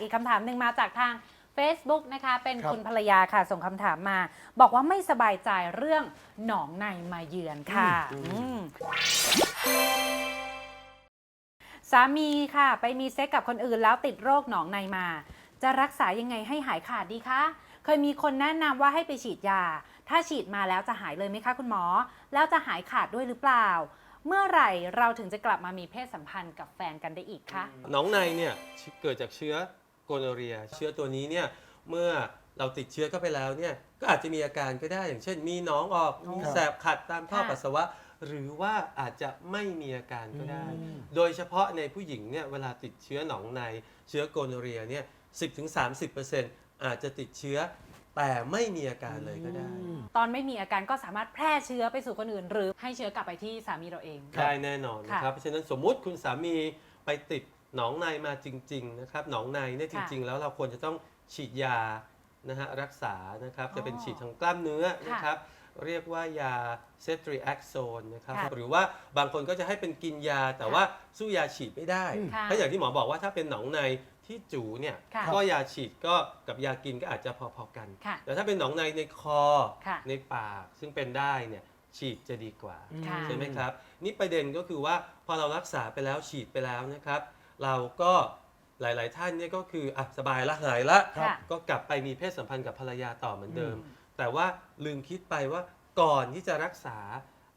อีกคำถามหนึ่งมาจากทาง Facebook นะคะ เป็นครับ คุณภรรยาค่ะ ส่งคำถามมา บอกว่าไม่สบายใจเรื่องหนองในมาเยือนค่ะอืมสามีค่ะ ไปมีเซ็กกับคนอื่นแล้วติดโรคหนองในมา จะรักษายังไงให้หายขาดดีคะ เคยมีคนแนะนำว่าให้ไปฉีดยา ถ้าฉีดมาแล้วจะหายเลยไหมคะคุณหมอ แล้วจะหายขาดด้วยหรือเปล่า เมื่อไหร่เราถึงจะกลับมามีเพศสัมพันธ์กับแฟนกันได้อีกคะ หนองในเนี่ยเกิดจากเชื้อ โกโนเรีย เชื้อตัวนี้เนี่ยเมื่อเราติดเชื้อเข้าไปแล้วเนี่ยก็อาจจะมีอาการก็ได้อย่างเช่น มีหนองออกมีครับแสบขัดตามท่อค่ะปัสสาวะ หรือว่าอาจจะไม่มีอาการก็ได้อืมโดยเฉพาะในผู้หญิงเนี่ยเวลาติดเชื้อหนองในเชื้อโกโนเรียเนี่ย10-30%อาจจะติดเชื้อแต่ไม่มีอาการเลยก็ได้ ตอนไม่มีอาการก็สามารถแพร่เชื้อไปสู่คนอื่น หรือให้เชื้อกลับไปที่สามีเราเอง ได้แน่นอนนะครับค่ะเพราะฉะนั้นสมมุติคุณสามีไปติด หนองในมาจริง ๆ นะครับ หนองในเนี่ยจค่ะริง ๆ แล้วเราควรจะต้องฉีดยานะฮะรักษานะครับอ๋อจะเป็นฉีดทางกล้ามเนื้อค่ะนะครับ เรียกว่ายาเซตริแอคโซนนะครับค่ะหรือว่าบางคนก็จะให้เป็นกินยาแต่ค่ะว่าสู้ยาฉีดไม่ได้ค่ะเพราะอย่างที่หมอบอกว่าถ้าเป็นหนองในที่จูเนี่ยค่ะ ก็ยาฉีดก็กับยากินก็อาจจะพอๆกัน ค่ะ แต่ถ้าเป็นหนองในในคอค่ะ ในปาก ซึ่งเป็นได้เนี่ยฉีดจะดีกว่า ค่ะ ใช่ไหมครับ นี่ประเด็นก็คือว่าพอเรารักษาไปแล้วฉีดไปแล้วนะครับ เราก็หลาย ๆ ท่านเนี่ยก็คืออะสบายละหายละค่ะก็กลับไปมีเพศสัมพันธ์กับภรรยาต่อเหมือนเดิมอืมแต่ว่าลืมคิดไปว่าก่อนที่จะรักษา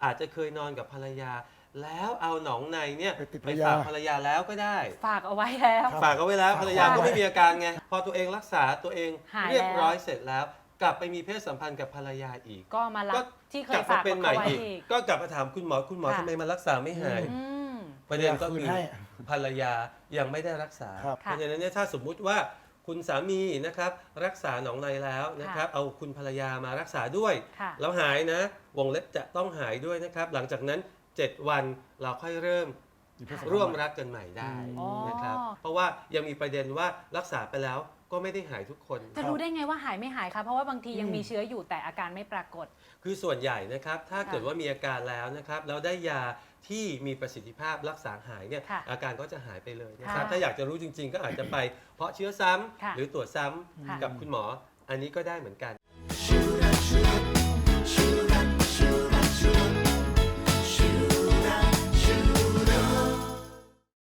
อาจจะเคยนอนกับภรรยา แล้วเอาหนองในเนี่ยไปติดไปภรรยา ฝากภรรยาแล้วก็ได้ ฝากเอาไว้แล้ว ครับ ฝากเอาไว้แล้วฝากภรรยาก็ไว้ไม่มีอาการไงพอตัวเองรักษาตัวเองหายเรียบร้อยแล้วเสร็จแล้ว กลับไปมีเพศสัมพันธ์กับภรรยาอีก ก็มารัก็บที่เคกลัยบฝามากเป็นใหม่เอาไว้อีกอีก ก็กลับมาถามคุณหมอคุณหมอค่ะ ทำไมมันรักษาไม่หาย อืม ประเด็นก็คืคืนอให้ ภรรยายังไม่ได้รักษา ครับเพราะฉะนั้นเนี่ยถ้าสมมุติว่าคุณสามีนะครับรักษาหนองในแล้วนะครับเอาคุณภรรยามารักษาด้วย ค่ะ แล้วหายนะ วงเล็บจะต้องหายด้วยนะครับ หลังจากนั้น 7 วันเราค่อยเริ่มมีเพศสัพันธ์ร่วมรักกันใหม่ได้อ๋อ นะครับ เพราะว่ายังมีประเด็นว่ารักษาไปแล้ว ก็ไม่ได้หายทุกคน จะรู้ได้ไงว่าหายไม่หายคะเพราะว่าบางทียังอืมมีเชื้ออยู่แต่อาการไม่ปรากฏ คือส่วนใหญ่นะครับ ถ้าค่ะเกิดว่ามีอาการแล้วนะครับแล้วได้ยาที่มีประสิทธิภาพรักษาหายเนี่ยค่ะอาการก็จะหายไปเลยนะครับค่ะถ้าอยากจะรู้จริงๆ ก็อาจจะไปเพาะเชื้อซ้ำค่ะหรือตรวจซ้ำค่ะ กับคุณหมออันนี้ก็ได้เหมือนกัน